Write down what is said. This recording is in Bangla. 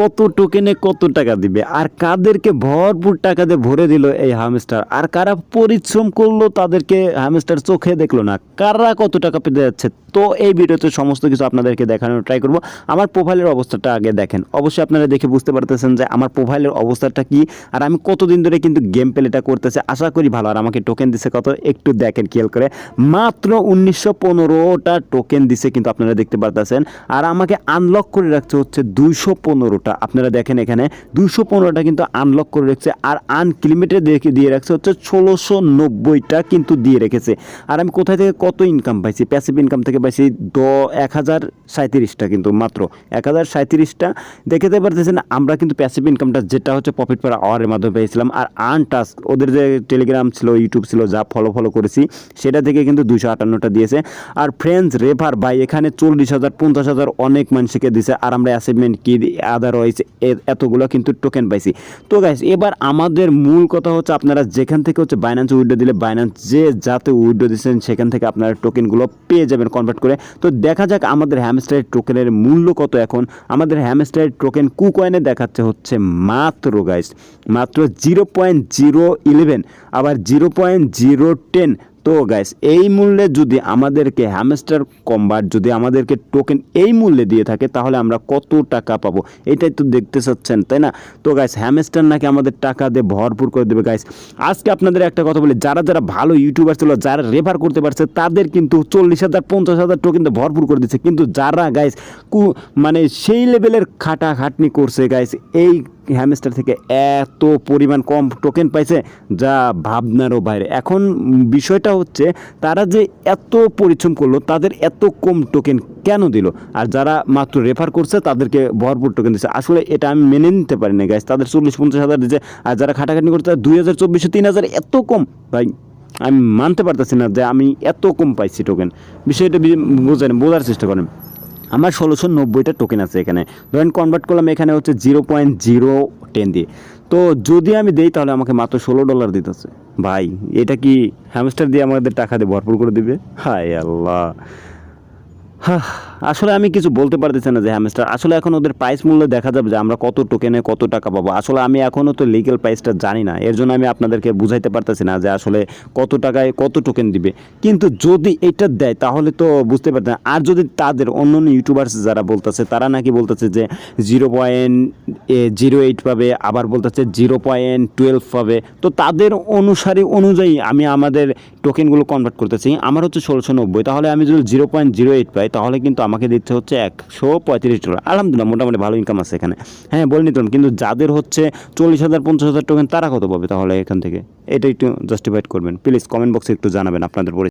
কত টোকেনে কত টাকা দিবে? আর কাদেরকে ভরপুর টাকা দিয়ে ভরে দিল এই হামস্টার আর কারা পরিশ্রম করল তাদেরকে হামস্টার চোখে দেখল না? কারা কত টাকা পেতে যাচ্ছে? তো এই ভিডিওতে সমস্ত কিছু আপনাদেরকে দেখানোর ট্রাই করব। আমার প্রোফাইলের অবস্থাটা আগে দেখেন। অবশ্যই আপনারা দেখে বুঝতে পারতেছেন যে আমার প্রোফাইলের অবস্থাটা কি, আর আমি কতদিন ধরে কিন্তু গেম প্লেটা করতেছে। আশা করি ভালো। আর আমাকে টোকেন দিছে কত? একটু দেখেন খেয়াল করে। মাত্র উনিশশো পনেরোটা টোকেন দিছে কিন্তু আপনারা দেখতে পারতেছেন। আর আমাকে আনলক করে রাখছে হচ্ছে দুইশো পনেরো পনেরোটা আপনারা দেখেন এখানে দুইশো পনেরোটা কিন্তু আনলক করে রেখেছে আর আনলিমিটেড দেখে দিয়ে রাখছে হচ্ছে ষোলোশো নব্বইটা কিন্তু দিয়ে রেখেছে। আর আমি কোথায় থেকে কত ইনকাম পাইছি? প্যাসিভ ইনকাম থেকে পাইছি দ এক হাজার সাঁত্রিশটা কিন্তু মাত্র। এক হাজার সাঁত্রিশটা দেখতে পারতেছেন, আমরা কিন্তু প্যাসিভ ইনকামটা যেটা হচ্ছে প্রফিট পার আওয়ারের মাধ্যমে পেয়েছিলাম। আর আর্ন টাস্ক ওদের যে টেলিগ্রাম ছিল ইউটিউব ছিল, যা ফলো ফলো করেছি, সেটা থেকে কিন্তু দুশো আটান্নটা দিয়েছে। আর ফ্রেন্ডস রেফার ভাই, এখানে চল্লিশ হাজার, পঞ্চাশ হাজার অনেক মানুষকে দিছে। আর আমরা অ্যাসাইনমেন্ট কি আদারওয়াইজ এতগুলো কিন্তু টোকেন পাইছি। তো গাইস এবার আমাদের মূল কথা হচ্ছে আপনারা যেখান থেকে হচ্ছে বাইন্যান্স উইড্রো দিলে বাইন্যান্স যে যাতে উইড্রো দিচ্ছেন, সেখান থেকে আপনারা টোকেনগুলো পেয়ে যাবেন কনভার্ট করে। তো দেখা যাক আমাদের হ্যামস্টারের টোকেনের মূল্য কত এখন। আমাদের হ্যামস্টারের টোকেন কু কয়েনে দেখাচ্ছে হচ্ছে মাত্র গাইস মাত্র জিরো পয়েন্ট জিরো ইলেভেন আবার জিরো পয়েন্ট জিরো টেন তো গাইস এই মূল্যে যদি আমাদেরকে হ্যামস্টার কম্বার যদি আমাদেরকে টোকেন এই মূল্যে দিয়ে থাকে, তাহলে আমরা কত টাকা পাবো? এটাই তো দেখতে চাচ্ছেন, তাই না? তো গাইস হ্যামস্টার নাকি আমাদের টাকা দিয়ে ভরপুর করে দেবে গাইস আজকে আপনাদের একটা কথা বলি, যারা যারা ভালো ইউটিউবার ছিল, যারা রেফার করতে পারছে, তাদের কিন্তু চল্লিশ হাজার, পঞ্চাশ হাজার টোকেন দিয়ে ভরপুর করে দিচ্ছে। কিন্তু যারা গাইস কু মানে সেই লেভেলের খাটা খাটনি করছে গাইস এই হ্যামস্টার থেকে এত পরিমাণ কম টোকেন পাইছে যা ভাবনারও বাইরে। এখন বিষয়টা হচ্ছে, তারা যে এত পরিশ্রম করল, তাদের এত কম টোকেন কেন দিল? আর যারা মাত্র রেফার করছে, তাদেরকে ভরপুর টোকেন দিচ্ছে আসলে এটা আমি মেনে নিতে পারি না গাইস তাদের চল্লিশ পঞ্চাশ হাজার দিচ্ছে আর যারা খাটাখাটি করছে দুই হাজার চব্বিশশো তিন হাজার এত কম। ভাই, আমি মানতে পারতেছি না যে আমি এত কম পাইছি টোকেন বিষয়টা বোঝেন, বোঝার চেষ্টা করেন। আমার ষোলোশো নব্বইটা টোকেন আছে এখানে। ধরেন কনভার্ট করলাম এখানে হচ্ছে জিরো পয়েন্ট জিরো টেন দিয়ে। তো যদি আমি দেই তাহলে আমাকে মাত্র ষোলো ডলার দিতেছে। ভাই এটা কি হ্যামস্টার দিয়ে আমাদের টাকা দিয়ে ভরপুর করে দিবে? হায় আল্লাহ। হাহ, আসলে আমি কিছু বলতে পারতেছি না যে হ্যামস্টার আসলে এখন ওদের প্রাইস মূল্য দেখা যাবে যে, আমরা কত টোকেনে কত টাকা পাবো। আসলে আমি এখনও তো লিগেল প্রাইসটা জানি না। এর জন্য আমি আপনাদেরকে বুঝাইতে পারতেছি না যে, আসলে কত টাকায় কত টোকেন দিবে। কিন্তু যদি এটা দেয়, তাহলে তো বুঝতে পারতেন। আর যদি তাদের অন্য অন্য ইউটিউবার্স যারা বলতেছে, তারা নাকি বলতেছে যে জিরো পয়েন্ট জিরো এইট পাবে, আবার বলতেছে জিরো পয়েন্ট টুয়েলভ পাবে। তো তাদের অনুসারী অনুযায়ী আমি আমাদের টোকেনগুলো কনভার্ট করতেছি। আমার হচ্ছে ষোলোশো নব্বই। তাহলে আমি যদি জিরো পয়েন্ট জিরো এইট পাই, তাহলে কিন্তু আমাকে দিতে হচ্ছে একশো পঁয়ত্রিশ ডলার। আলহামদুলিল্লাহ, মোটামুটি ভালো ইনকাম আছে এখানে। হ্যাঁ বলে নিতাম কিন্তু যাদের হচ্ছে চল্লিশ হাজার, পঞ্চাশ হাজার টোকেন তারা কত পাবে তাহলে এখান থেকে? এটা একটু জাস্টিফাইড করবেন। প্লিজ কমেন্ট বক্সে একটু জানাবেন আপনাদের